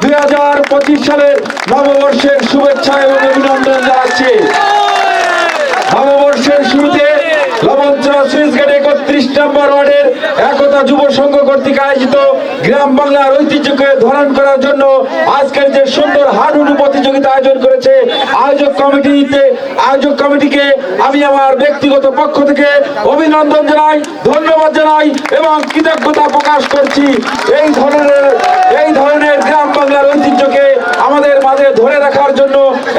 দুই হাজার পঁচিশ সালের নববর্ষের শুভেচ্ছা এবং অভিনন্দন জানাচ্ছি। নববর্ষের শুরুতে লবণচড়া সুইচ গেট একত্রিশ নম্বর ওয়ার্ডের একতা যুব সংঘ কর্তৃক আয়োজিত গ্রাম বাংলার ঐতিহ্যকে ধারণ করার জন্য আজকের যে সুন্দর হাডুডু প্রতিযোগিতা আয়োজন করেছে, আয়োজক কমিটিতে আয়োজক কমিটিকে আমি আমার ব্যক্তিগত পক্ষ থেকে অভিনন্দন জানাই, ধন্যবাদ জানাই এবং কৃতজ্ঞতা প্রকাশ করছি। এই ধরনের এই ধরনের গ্রাম বাংলার ঐতিহ্যকে আমাদের মাঝে ধরে রাখার জন্য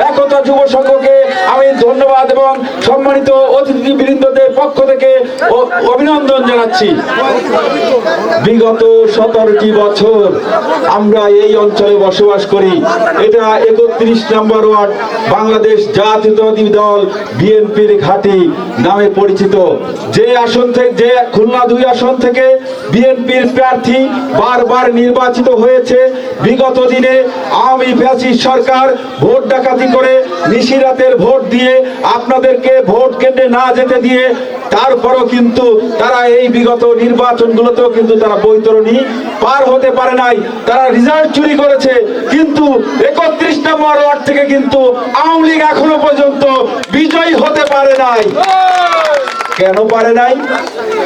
একতা যুব সংঘকে আমি ধন্যবাদ এবং সম্মানিত অতিথি বৃন্দদের পক্ষ থেকে অভিনন্দন জানাচ্ছি। বিগত সতেরোটি বছর আমরা এই অঞ্চলে বসবাস করি। এটা একত্রিশ নম্বর ওয়ার্ড বাংলাদেশ জাতীয়তাবাদী দল বিএনপির ঘাঁটি নামে পরিচিত। যে আসন থেকে যে খুলনা দুই আসন থেকে বিএনপির প্রার্থী বারবার নির্বাচিত হয়েছে। বিগত দিনে আওয়ামী ফ্যাসিস্ট সরকার ভোট ডাকাতি করে নিশিরাতের ভোট দিয়ে আপনাদেরকে ভোট কেন্দ্রে না যেতে দিয়ে তারপরও কিন্তু তারা এই বিগত নির্বাচনগুলোতেও কিন্তু তারা বৈতরণী পার হতে পারে নাই। তারা রেজাল্ট চুরি করেছে, কিন্তু একত্রিশ নম্বর ওয়ার্ড থেকে কিন্তু আওয়ামী লীগ এখনও পর্যন্ত বিজয়ী হতে পারে নাই। কেন পারে নাই?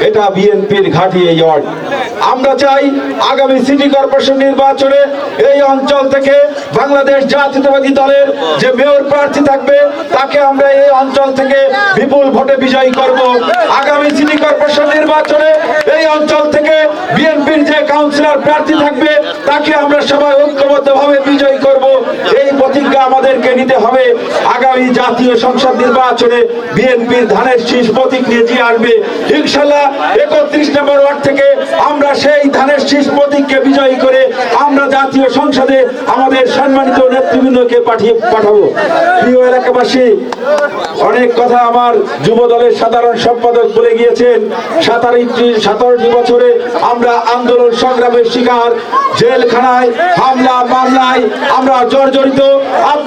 এটা বিএনপির ঘাঁটি এই ওয়ার্ড। আমরা চাই আগামী সিটি কর্পোরেশন নির্বাচনে এই অঞ্চল থেকে বাংলাদেশ জাতীয়তাবাদী দলের যে মেয়র প্রার্থী থাকবে তাকে আমরা এই অঞ্চল থেকে বিপুল ভোটে বিজয়ী করব। আগামী সিটি কর্পোরেশন নির্বাচনে এই অঞ্চল থেকে বিএনপির যে কাউন্সিলর প্রার্থী থাকবে, তাকে আমরা সবাই ঐক্যবদ্ধভাবে বিজয়ী করব। এই প্রতিজ্ঞা আমাদেরকে নিতে হবে। আগামী জাতীয় সংসদ নির্বাচনে বিএনপির ধানের শীষ প্রতীক নিয়ে যে আসবে, ইনশাল্লাহ একত্রিশ নম্বর ওয়ার্ড থেকে আমরা সেই ধানের শীষ প্রতীককে বিজয়ী করে আমরা জাতীয় সংসদে আমাদের সম্মানিত নেতৃবৃন্দকে পাঠিয়ে পাঠাবো। প্রিয় এলাকাবাসী, অনেক কথা আমার যুব দলের সাধারণ সম্পাদক বলে গিয়েছেন। সাতারোটি সতেরোটি বছরে আমরা আন্দোলন সংগ্রামের শিকার, জেলখানায়, হামলা, মামলায় আমরা জর্জরিত।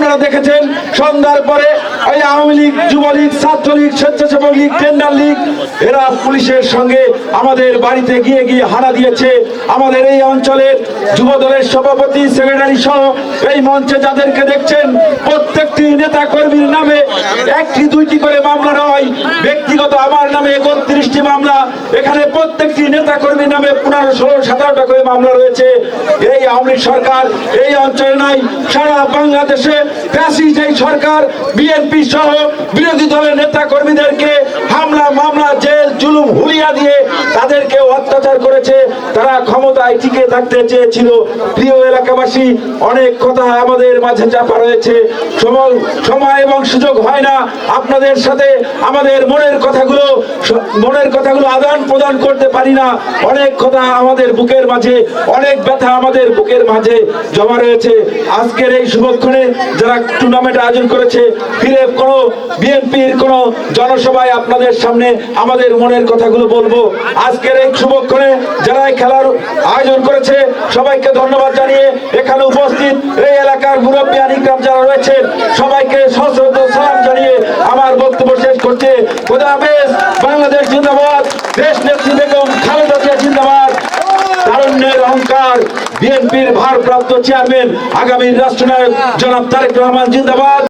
আপনারা দেখেছেন, সন্ধ্যার পরে ওই আওয়ামী লীগ, যুবলীগ, ছাত্রলীগ স্বেচ্ছাসেবক লীগ টেন্ডার লীগ, এরা পুলিশের সঙ্গে আমাদের বাড়িতে গিয়ে গিয়ে হারা দিয়েছে। আমাদের এই অঞ্চলের যুব দলের সভাপতি, সেক্রেটারি সহ এই মঞ্চে যাদেরকে দেখছেন, প্রত্যেকটি নেতা কর্মীর নামে একটি, দুইটি করে মামলা নয় ব্যক্তিগত আমার নামে একত্রিশটি মামলা, এখানে প্রত্যেকটি নেতা কর্মীর নামে পনেরো, ষোলো, সতেরোটা করে মামলা রয়েছে। এই আওয়ামী সরকার এই অঞ্চলে নাই, সারা বাংলাদেশে ফ্যাসিস্ট এই সরকার, বিএনপি সহ বিরোধী দলের নেতা কর্মীদেরকে হামলা মামলা জেল জুলুম হুলিয়া দিয়ে তাদেরকে অত্যাচার করেছে তারা ক্ষমতায় টিকে থাকতে চেয়েছিল। প্রিয় এলাকাবাসী, অনেক কথা আমাদের মাঝে চাপা রয়েছে। সময় এবং সুযোগ হয় না। আপনাদের সাথে আমাদের মনের কথাগুলো মনের কথাগুলো আদান প্রদান করতে পারি না। অনেক কথা আমাদের বুকের মাঝে, অনেক ব্যথা আমাদের বুকের মাঝে জমা রয়েছে। আজকের এই শুভক্ষণে যারা টুর্নামেন্ট আয়োজন করেছে, ফিরে কোনো বিএনপির কোনো জনসভায় আপনাদের সামনে আমাদের মনের কথাগুলো বলব। আজকের এই শুভক্ষণে যারা খেলার আয়োজন করেছে, সবাইকে ধন্যবাদ জানিয়ে এখানে উপস্থিত এই এলাকার মুরব্বী আনিকরাম যারা রয়েছেন, সবাইকে সশ্রদ্ধ সালাম জানিয়ে আমার বক্তব্য শেষ করছে। খোদা বাংলাদেশ জিন্দাবাদ, দেশ নেত্রী বেগম খালেদা জিয়া জিন্দাবাদ। তারুণ্যের অহংকার, বিএনপির ভারপ্রাপ্ত চেয়ারম্যান আগামী রাষ্ট্রনায়ক জনাব তারেক রহমান জিন্দাবাদ।